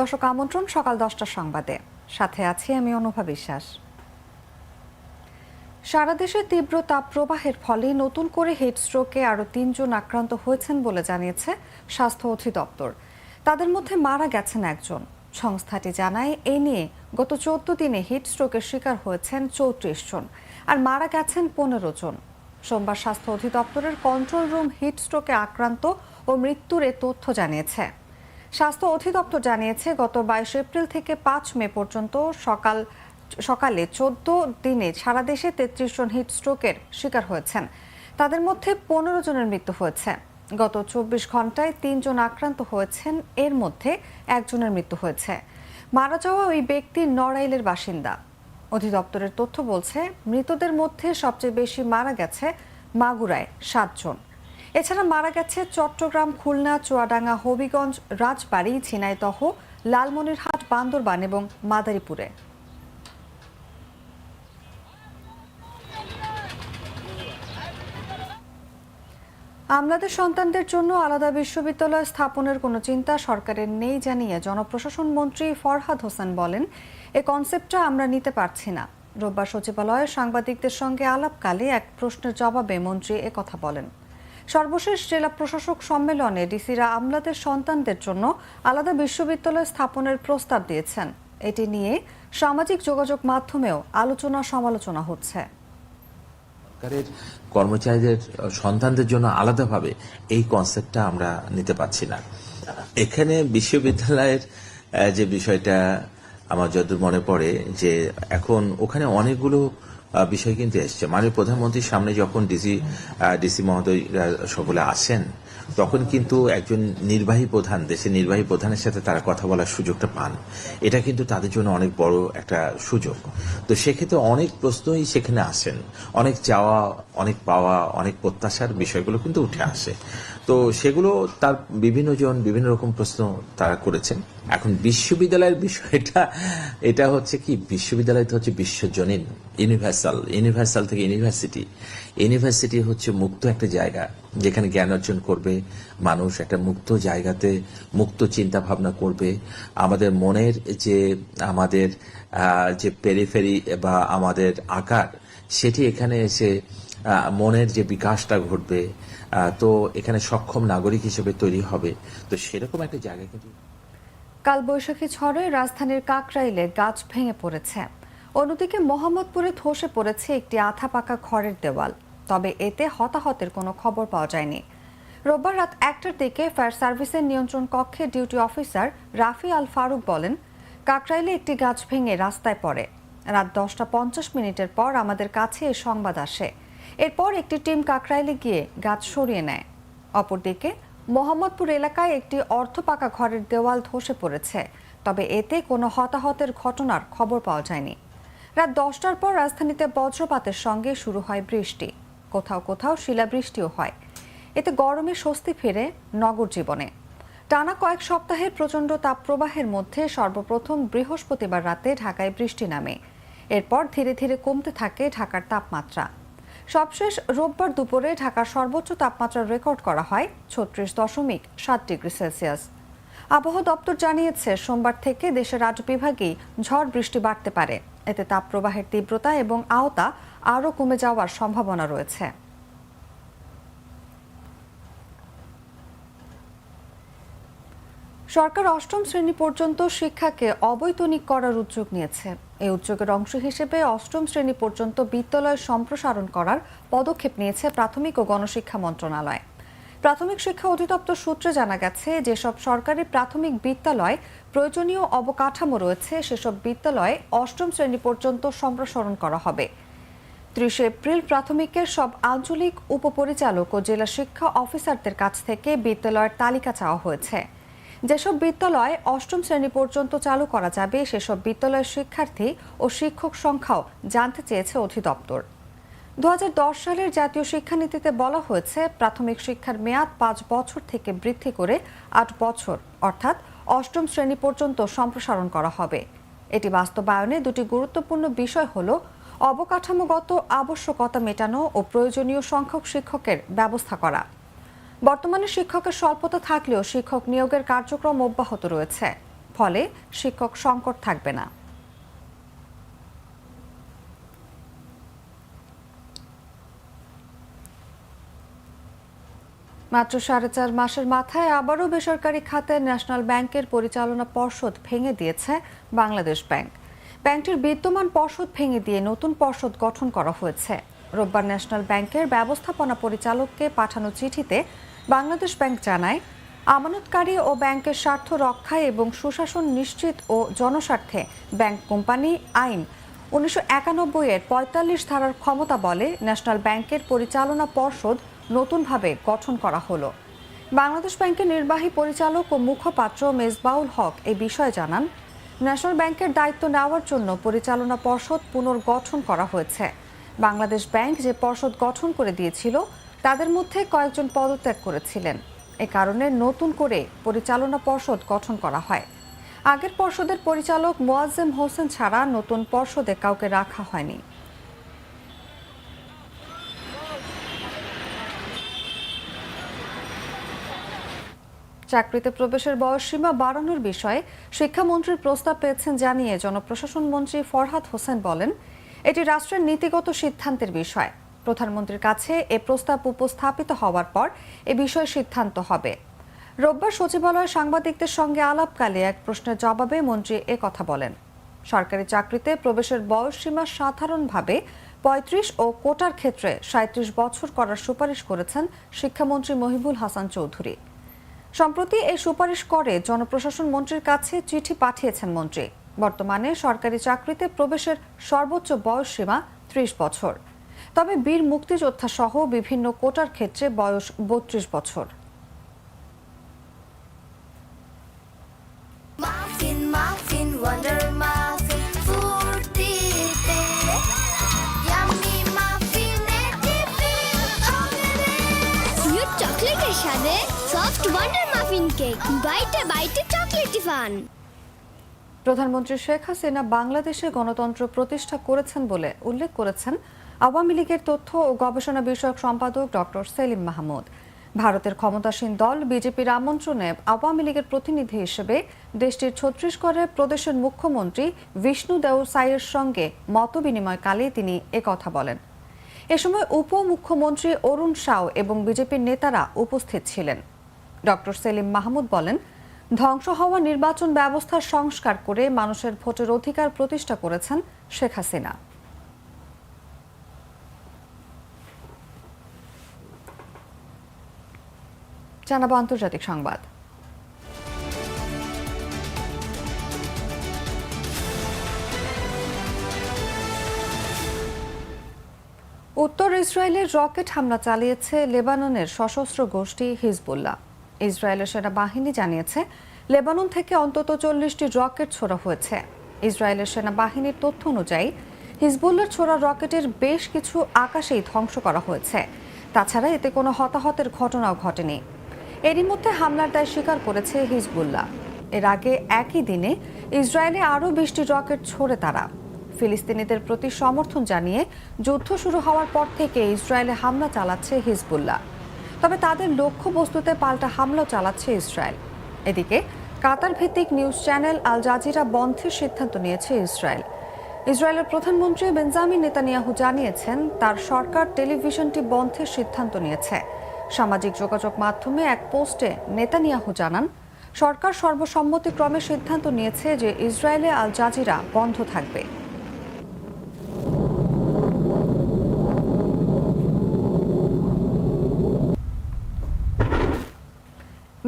দর্শক আমন্ত্রণ সকাল দশটার সংবাদে। সাথে আছি আমি অনুভা বিশ্বাস। সারা দেশে তীব্র তাপপ্রবাহের ফলে নতুন করে হিটস্ট্রোকে আরও তিনজন আক্রান্ত হয়েছেন বলে জানিয়েছে স্বাস্থ্য অধিদপ্তর। তাদের মধ্যে মারা গেছেন একজন। সংস্থাটি জানায়, এ নিয়ে গত চোদ্দ দিনে হিটস্ট্রোকের শিকার হয়েছেন চৌত্রিশ জন আর মারা গেছেন পনেরো জন। সোমবার স্বাস্থ্য অধিদপ্তরের কন্ট্রোল রুম হিটস্ট্রোকে আক্রান্ত ও মৃত্যুর এ তথ্য জানিয়েছে। স্বাস্থ্য অধিদপ্তর জানিয়েছে, গত বাইশ এপ্রিল থেকে পাঁচ মে পর্যন্ত সকাল, সকালে চোদ্দ দিনে সারা দেশে তেত্রিশ জন হিট স্ট্রোকের শিকার হয়েছেন। তাদের মধ্যে পনেরো জনের মৃত্যু হয়েছে। গত চব্বিশ ঘন্টায় তিনজন আক্রান্ত হয়েছেন, এর মধ্যে একজনের মৃত্যু হয়েছে। মারা যাওয়া ওই ব্যক্তি নড়াইলের বাসিন্দা। অধিদপ্তরের তথ্য বলছে, মৃতদের মধ্যে সবচেয়ে বেশি মারা গেছে মাগুরায় সাতজন। এছাড়া মারা গেছে চট্টগ্রাম, খুলনা, চুয়াডাঙ্গা, হবিগঞ্জ, রাজবাড়ী, ঝিনাইদহ, লালমনিরহাট, বান্দরবান এবং মাদারীপুরে। আমলাদের সন্তানদের জন্য আলাদা বিশ্ববিদ্যালয় স্থাপনের কোনো চিন্তা সরকারের নেই জানিয়ে জনপ্রশাসন মন্ত্রী ফরহাদ হোসেন বলেন, এ কনসেপ্টটা আমরা নিতে পারছি না। রোববার সচিবালয়ে সাংবাদিকদের সঙ্গে আলাপকালে এক প্রশ্নের জবাবে মন্ত্রী কথা বলেন। সর্বশেষ জেলা প্রশাসক সম্মেলনে ডিসিরা আমলাদের সন্তানদের জন্য আলাদা বিশ্ববিদ্যালয় স্থাপনের প্রস্তাব দিয়েছেন। এটি নিয়ে সামাজিক যোগাযোগ মাধ্যমেও আলোচনা সমালোচনা হচ্ছে। সরকারের কর্মচারীদের সন্তানদের জন্য আলাদাভাবে এই কনসেপ্টটা আমরা নিতে পারছি না। এখানে বিশ্ববিদ্যালয়ের যে বিষয়টা আমার যতদূর মনে পড়ে যে এখন ওখানে অনেকগুলো বিষয় কিন্তু এসছে। মাননীয় প্রধানমন্ত্রীর সামনে যখন ডিসি ডিসি মহোদয় সকলে আসেন তখন কিন্তু একজন নির্বাহী প্রধান, দেশের নির্বাহী প্রধানের সাথে তারা কথা বলার সুযোগটা পান। এটা কিন্তু তাদের জন্য অনেক বড় একটা সুযোগ। তো সেক্ষেত্রে অনেক প্রশ্নই সেখানে আসেন। অনেক চাওয়া, অনেক পাওয়া, অনেক প্রত্যাশার বিষয়গুলো কিন্তু উঠে আসে। তো সেগুলো তার বিভিন্ন জন বিভিন্ন রকম প্রশ্ন তারা করেছেন। এখন বিশ্ববিদ্যালয়ের বিষয়টা, এটা হচ্ছে কি? বিশ্ববিদ্যালয় তো হচ্ছে বিশ্বজনীন, ইউনিভার্সাল ইউনিভার্সাল থেকে ইউনিভার্সিটি। ইউনিভার্সিটি হচ্ছে মুক্ত একটা জায়গা। যেখানে জ্ঞান অর্জন করবে, মানুষ একটা মুক্ত জায়গাতে মুক্ত চিন্তা ভাবনা করবে। আমাদের মনের যে, আমাদের যে পেরিফেরি বা আমাদের আকার, সেটি এখানে এসে মনের যে বিকাশটা ঘটবে তো এখানে সক্ষম নাগরিক হিসেবে তৈরি হবে। তো সেরকম একটা জায়গা কিন্তু কাল বৈশাখী ঝড়ে রাজধানীর কাকরাইলে গাছ ভেঙে পড়েছে। অন্যদিকে মোহাম্মদপুরে ধসে পড়েছে একটি আধা পাকা খড়ের দেওয়াল। তবে এতে হতাহতের কোনো খবর পাওয়া যায়নি। রোববার রাত একটার দিকে ফায়ার সার্ভিসের নিয়ন্ত্রণ কক্ষে ডিউটি অফিসার রাফি আল ফারুক বলেন, কাকরাইলে একটি গাছ ভেঙে রাস্তায় পড়ে। রাত দশটা পঞ্চাশ মিনিটের পর আমাদের কাছে এই সংবাদ আসে। এরপর একটি টিম কাকরাইলে গিয়ে গাছ সরিয়ে নেয়। অপরদিকে, মোহাম্মদপুর এলাকায় একটি অর্ধপাকা ঘরের দেওয়াল ধসে পড়েছে, তবে এতে কোনো হতাহতের ঘটনার খবর পাওয়া যায়নি। রাত দশটার পর রাজধানীতে বজ্রপাতের সঙ্গে শুরু হয় বৃষ্টি। কোথাও কোথাও শিলাবৃষ্টিও হয়। এতে গরমে স্বস্তি ফেরে নগর জীবনে। টানা কয়েক সপ্তাহের প্রচণ্ড তাপপ্রবাহের মধ্যে সর্বপ্রথম বৃহস্পতিবার রাতে ঢাকায় বৃষ্টি নামে। এরপর ধীরে ধীরে কমতে থাকে ঢাকার তাপমাত্রা। সবশেষ রোববার দুপুরে ঢাকার সর্বোচ্চ তাপমাত্রা রেকর্ড করা হয় ছত্রিশ দশমিক সাত ডিগ্রি সেলসিয়াস। আবহাওয়া দপ্তর জানিয়েছে, সোমবার থেকে দেশের রাজ্য বিভাগেই ঝড় বৃষ্টি বাড়তে পারে। এতে তাপপ্রবাহের তীব্রতা এবং আওতা আরও কমে যাওয়ার সম্ভাবনা রয়েছে। সরকার অষ্টম শ্রেণি পর্যন্ত শিক্ষাকে অবৈতনিক করার উদ্যোগ নিয়েছে। এই উদ্যোগের অংশ হিসেবে অষ্টম শ্রেণি পর্যন্ত বিদ্যালয় সম্প্রসারণ করার পদক্ষেপ নিয়েছে প্রাথমিক ও গণশিক্ষা মন্ত্রণালয়। প্রাথমিক শিক্ষা অধিদপ্তর সূত্রে জানা গেছে, যেসব সরকারি প্রাথমিক বিদ্যালয় প্রয়োজনীয় অবকাঠামো রয়েছে, সেসব বিদ্যালয়ে অষ্টম শ্রেণি পর্যন্ত সম্প্রসারণ করা হবে। ত্রিশে এপ্রিল প্রাথমিকের সব আঞ্চলিক উপপরিচালক ও জেলা শিক্ষা অফিসারদের কাছ থেকে বিদ্যালয়ের তালিকা চাওয়া হয়েছে। যেসব বিদ্যালয় অষ্টম শ্রেণি পর্যন্ত চালু করা যাবে, সেসব বিদ্যালয়ের শিক্ষার্থী ও শিক্ষক সংখ্যাও জানতে চেয়েছে অধিদপ্তর। দু হাজার দশ সালের জাতীয় শিক্ষানীতিতে বলা হয়েছে, প্রাথমিক শিক্ষার মেয়াদ পাঁচ বছর থেকে বৃদ্ধি করে আট বছর, অর্থাৎ অষ্টম শ্রেণি পর্যন্ত সম্প্রসারণ করা হবে। এটি বাস্তবায়নে দুটি গুরুত্বপূর্ণ বিষয় হল অবকাঠামোগত আবশ্যকতা মেটানো ও প্রয়োজনীয় সংখ্যক শিক্ষকের ব্যবস্থা করা। বর্তমানে শিক্ষকের স্বল্পতা থাকলেও শিক্ষক নিয়োগের কার্যক্রম অব্যাহত রয়েছে, ফলে শিক্ষক সংকট থাকবে না। মাত্র সাড়ে চার মাসের মাথায় আবারও বেসরকারি খাতে ন্যাশনাল ব্যাংকের পরিচালনা পর্ষদ ভেঙে দিয়েছে বাংলাদেশ ব্যাংক। ব্যাংকটির বিদ্যমান পর্ষদ ভেঙে দিয়ে নতুন পর্ষদ গঠন করা হয়েছে। রোববার ন্যাশনাল ব্যাংকের ব্যবস্থাপনা পরিচালককে পাঠানো চিঠিতে বাংলাদেশ ব্যাংক জানায়, আমানতকারী ও ব্যাংকের স্বার্থ রক্ষায় এবং সুশাসন নিশ্চিত ও জনস্বার্থে ব্যাংক কোম্পানি আইন উনিশশো একানব্বই এর পঁয়তাল্লিশ ধারার ক্ষমতা বলে ন্যাশনাল ব্যাংকের পরিচালনা পর্ষদ নতুনভাবে গঠন করা হলো। বাংলাদেশ ব্যাংকের নির্বাহী পরিচালক ও মুখপাত্র মেজবাউল হক এই বিষয়ে জানান ন্যাশনাল ব্যাংকের দায়িত্ব নেওয়ার জন্য পরিচালনা পর্ষদ পুনর্গঠন করা হয়েছে। বাংলাদেশ ব্যাংক যে পর্ষদ গঠন করে দিয়েছিল, তাদের মধ্যে কয়েকজন পদত্যাগ করেছিলেন। এ কারণে নতুন করে পরিচালনা পর্ষদ গঠন করা হয়। আগের পর্ষদের পরিচালক মোয়াজ্জেম হোসেন ছাড়া নতুন পর্ষদে কাউকে রাখা হয়নি। চাকরিতে প্রবেশের বয়সসীমা বাড়ানোর বিষয়ে শিক্ষামন্ত্রীর প্রস্তাব পেয়েছেন জানিয়ে জনপ্রশাসন মন্ত্রী ফরহাদ হোসেন বলেন, এটি রাষ্ট্রের নীতিগত সিদ্ধান্তের বিষয়। প্রধানমন্ত্রীর কাছে এ প্রস্তাব উপস্থাপিত হওয়ার পর এ বিষয়ে সিদ্ধান্ত হবে। রোববার সচিবালয়ে সাংবাদিকদের সঙ্গে আলাপকালে এক প্রশ্নের জবাবে মন্ত্রী এ কথা বলেন, সরকারি চাকরিতে প্রবেশের বয়সসীমা সাধারণভাবে পঁয়ত্রিশ ও কোটার ক্ষেত্রে সাঁত্রিশ বছর করার সুপারিশ করেছেন শিক্ষামন্ত্রী মহিবুল হাসান চৌধুরী। সম্প্রতি এই সুপারিশ করে জনপ্রশাসন মন্ত্রীর কাছে চিঠি পাঠিয়েছেন মন্ত্রী। বর্তমানে সরকারি চাকরিতে প্রবেশের সর্বোচ্চ বয়স সীমা ত্রিশ বছর। তবে বীর মুক্তিযোদ্ধা সহ বিভিন্ন কোটার ক্ষেত্রে বয়স বত্রিশ বছর। সাথে সফট ওয়ান্ডার মাফিন কেক বাইটে বাইটে চকলেটি ফান প্রধানমন্ত্রী শেখ হাসিনা বাংলাদেশে গণতন্ত্র প্রতিষ্ঠা করেছেন বলে উল্লেখ করেছেন আওয়ামী লীগের তথ্য ও গবেষণা বিষয়ক সম্পাদক ডক্টর সেলিম মাহমুদ। ভারতের ক্ষমতাসীন দল বিজেপির আমন্ত্রণে আওয়ামী লীগের প্রতিনিধি হিসেবে দেশটির ছত্তিশগড়ের প্রদেশের মুখ্যমন্ত্রী বিষ্ণু দেও সাইয়ের সঙ্গে মত বিনিময়কালে তিনি একথা বলেন। এ সময় উপমুখ্যমন্ত্রী অরুণ সাউ এবং বিজেপির নেতারা উপস্থিত ছিলেন। ডক্টর সেলিম মাহমুদ বলেন, ধ্বংস হওয়া নির্বাচন ব্যবস্থার সংস্কার করে মানুষের ভোটের অধিকার প্রতিষ্ঠা করেছেন শেখ হাসিনা। জানাব আন্তর্জাতিক সংবাদ। উত্তর ইসরায়েলের রকেট হামলা চালিয়েছে লেবাননের সশস্ত্র গোষ্ঠী হিজবুল্লাহ। ইসরায়েলের সেনাবাহিনী জানিয়েছে, লেবানন থেকে অন্তত চল্লিশটি রকেট ছোড়া হয়েছে। ইসরায়েলের সেনাবাহিনীর তথ্য অনুযায়ী হিজবুল্লার ছোড়া রকেটের বেশ কিছু আকাশেই ধ্বংস করা হয়েছে। তাছাড়া এতে কোনো হতাহতের ঘটনাও ঘটেনি। এরই মধ্যে হামলার দায় স্বীকার করেছে হিজবুল্লাহ। এর আগে একই দিনে ইসরায়েলে আরও বিশটি রকেট ছোড়ে তারা। ফিলিস্তিনিদের প্রতি সমর্থন জানিয়ে যুদ্ধ শুরু হওয়ার পর থেকে ইসরায়েলে হামলা চালাচ্ছে হিজবুল্লাহ। তবে তাদের লক্ষ্যবস্তুতে পাল্টা হামলা চালাচ্ছে ইসরায়েল। এদিকে, কাতার ভিত্তিক নিউজ চ্যানেল আল জাজিরা বন্ধের সিদ্ধান্ত নিয়েছে ইসরায়েল। ইসরায়েলের প্রধানমন্ত্রী বেঞ্জামিন নেতানিয়াহু জানিয়েছেন, তার সরকার টেলিভিশনটি বন্ধের সিদ্ধান্ত নিয়েছে। সামাজিক যোগাযোগ মাধ্যমে এক পোস্টে নেতানিয়াহু জানান, সরকার সর্বসম্মতিক্রমে সিদ্ধান্ত নিয়েছে যে ইসরায়েলে আল জাজিরা বন্ধ থাকবে।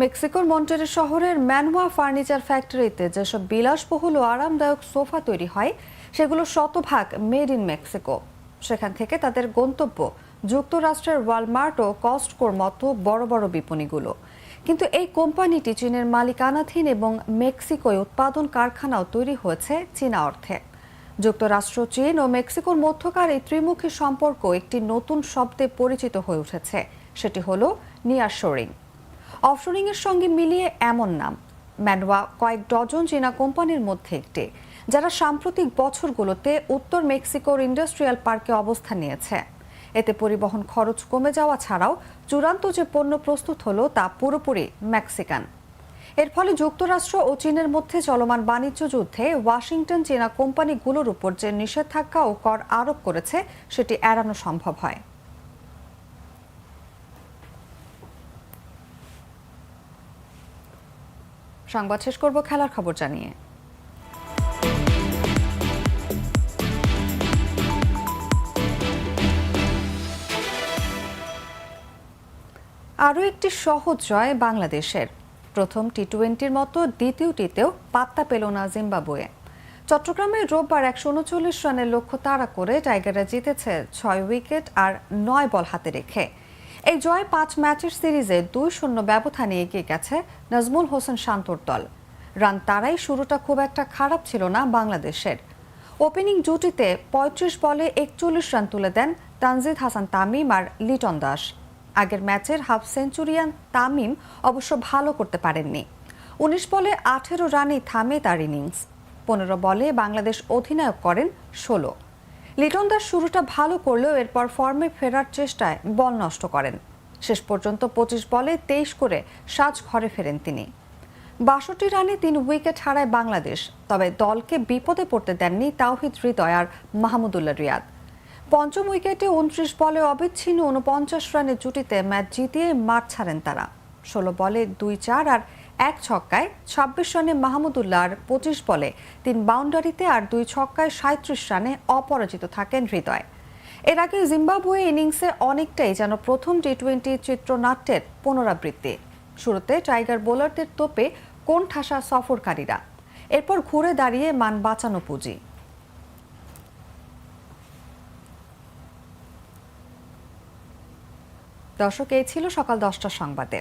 মেক্সিকোর মন্টেরে শহরের ম্যানওয়া ফার্নিচার ফ্যাক্টরিতে যেসব বিলাসবহুল ও আরামদায়ক সোফা তৈরি হয়, সেগুলো শতভাগ মেড ইন মেক্সিকো। সেখান থেকে তাদের গন্তব্য যুক্তরাষ্ট্রের ওয়ালমার্ট ও কস্টকোর মতো বড় বড় বিপণীগুলো। কিন্তু এই কোম্পানিটি চীনের মালিকানাধীন এবং মেক্সিকোয় উৎপাদন কারখানাও তৈরি হয়েছে চীনা অর্থে। যুক্তরাষ্ট্র, চীন ও মেক্সিকোর মধ্যকার এই ত্রিমুখী সম্পর্ক একটি নতুন শব্দে পরিচিত হয়ে উঠেছে। সেটি হলো নিয়ারশোরিং অফশোরিং এর সঙ্গে মিলিয়ে এমন নাম। ম্যানওয়া কয়েক ডজন চীনা কোম্পানির মধ্যে একটি, যারা সাম্প্রতিক বছরগুলোতে উত্তর মেক্সিকোর ইন্ডাস্ট্রিয়াল পার্কে অবস্থান নিয়েছে। এতে পরিবহন খরচ কমে যাওয়া ছাড়াও চূড়ান্ত যে পণ্য প্রস্তুত হলো তা পুরোপুরি মেক্সিকান। এর ফলে যুক্তরাষ্ট্র ও চীনের মধ্যে চলমান বাণিজ্য যুদ্ধে ওয়াশিংটন চীনা কোম্পানিগুলোর উপর যে নিষেধাজ্ঞা ও কর আরোপ করেছে, সেটি এড়ানো সম্ভব হয়। সংবাদ শেষ করব খেলার খবর জানিয়ে। আরও একটি সহজ জয় বাংলাদেশের। প্রথম টি টোয়েন্টির মতো দ্বিতীয়টিতেও পাত্তা পেল না জিম্বাবুয়ে। চট্টগ্রামে রোববার একশো উনচল্লিশ রানের লক্ষ্য তাড়া করে টাইগাররা জিতেছে ছয় উইকেট আর নয় বল হাতে রেখে। এই জয় পাঁচ ম্যাচের সিরিজে দুই শূন্য ব্যবধানে এগিয়ে গেছে নাজমুল হোসেন শান্তর দল। রান তারাই শুরুটা খুব একটা খারাপ ছিল না বাংলাদেশের। ওপেনিং জুটিতে পঁয়ত্রিশ বলে একচল্লিশ রান তুলে দেন তানজিদ হাসান তামিম আর লিটন দাস। আগের ম্যাচের হাফ সেঞ্চুরিয়ান তামিম অবশ্য ভালো করতে পারেননি। উনিশ বলে আঠেরো রানেই থামে তার ইনিংস। পনেরো বলে বাংলাদেশ অধিনায়ক করেন ষোলো। লিটন দাস শুরুটা ভালো করলেও এরপর ফর্মে ফেরার চেষ্টায় বল নষ্ট করেন। শেষ পর্যন্ত পঁচিশ বলে তেইশ করে সাজ ঘরে ফেরেন তিনি। বাষট্টি রানে তিন উইকেট হারায় বাংলাদেশ, তবে দলকে বিপদে পড়তে দেননি তাওহিদ হৃদয় আর মাহমুদুল্লাহ রিয়াদ। পঞ্চম উইকেটে উনত্রিশ বলে অবিচ্ছিন্ন উনপঞ্চাশ রানের জুটিতে ম্যাচ জিতিয়ে মাঠ ছাড়েন তারা। ষোলো বলে দুই চার আর এক ছক্কায় ছাব্বিশ রানে মাহমুদুল্লাহ আর পঁচিশ বলে, তিন বাউন্ডারিতে আর দুই ছক্কায় সাঁত্রিশ রানে অপরাজিত থাকেন হৃদয়। এর আগে জিম্বাবুয়ে ইনিংসে অনেকটাই যেন প্রথম টি টোয়েন্টি চিত্রনাট্যের পুনরাবৃত্তি। শুরুতে টাইগার বোলারদের তোপে কোন ঠাসা সফরকারীরা? এরপর ঘুরে দাঁড়িয়ে মান বাঁচানো পুঁজি। দর্শক, এই ছিল সকাল দশটার সংবাদে।